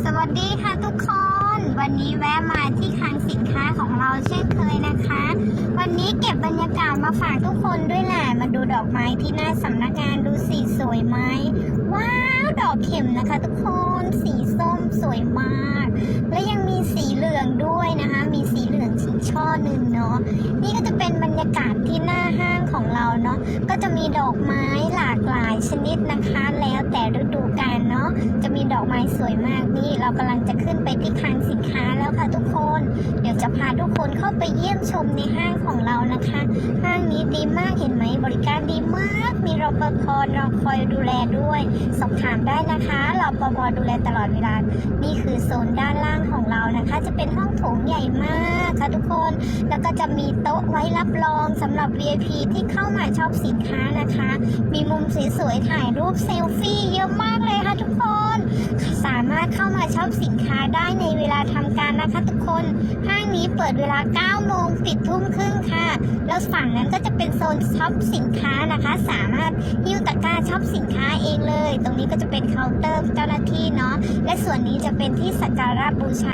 สวัสดีค่ะทุกคน วันนี้แวะมาที่คลังสินค้าของเราเช่นเคยนะคะ วันนี้เก็บบรรยากาศมาฝากทุกคนด้วยแหละมาดูดอกไม้ที่หน้าสำนักงานดูสีสวยไหมว้าวดอกเข็มนะคะ ทุกคนสีส้มสวยมาก และยังมีสีเหลืองด้วยนะคะ มีสีเหลืองชิงช่อหนึ่งเนาะนี่ก็จะเป็นบรรยากาศที่หน้าห้างของเราเนาะก็จะมีดอกไม้หลากหลายชนิดนะคะ แล้วแต่ฤดูกาล นาะจะมีดอกไม้สวยมากนี่เรากำลังจะขึ้นไปที่คลังสินค้าแล้วค่ะทุกคน เดี๋ยวจะพาทุกคนเข้าไปเยี่ยมชมในห้างของเรานะคะ ห้างนี้ดีมากเห็นไหมบริการดีมาก มีรปภรอคอยดูแลด้วย สอบถามได้นะคะรปภดูแลตลอดเวลา นี่คือโซนด้านล่างของเรานะคะ จะเป็นห้องโถงใหญ่มากค่ะทุกคน แล้วก็จะมีโต๊ะไว้รับรองสำหรับ VIP ที่เข้ามาชอบสินค้านะคะ มีมุมสวยๆถ่ายรูปเซลฟี่เยอะมาก เข้ามาช็อปสินค้าได้ในเวลาทำการนะคะทุกคนห้างนี้เปิดเวลา 9 โมงปิดทุ่มครึ่งค่ะ แล้วฝั่งนั้นก็จะเป็นโซนช็อปสินค้านะคะ สามารถหิ้วตะกร้าช็อปสินค้าเองเลย ตรงนี้ก็จะเป็นเคาน์เตอร์เจ้าหน้าที่เนาะและส่วนนี้จะเป็นที่สักการะบูชา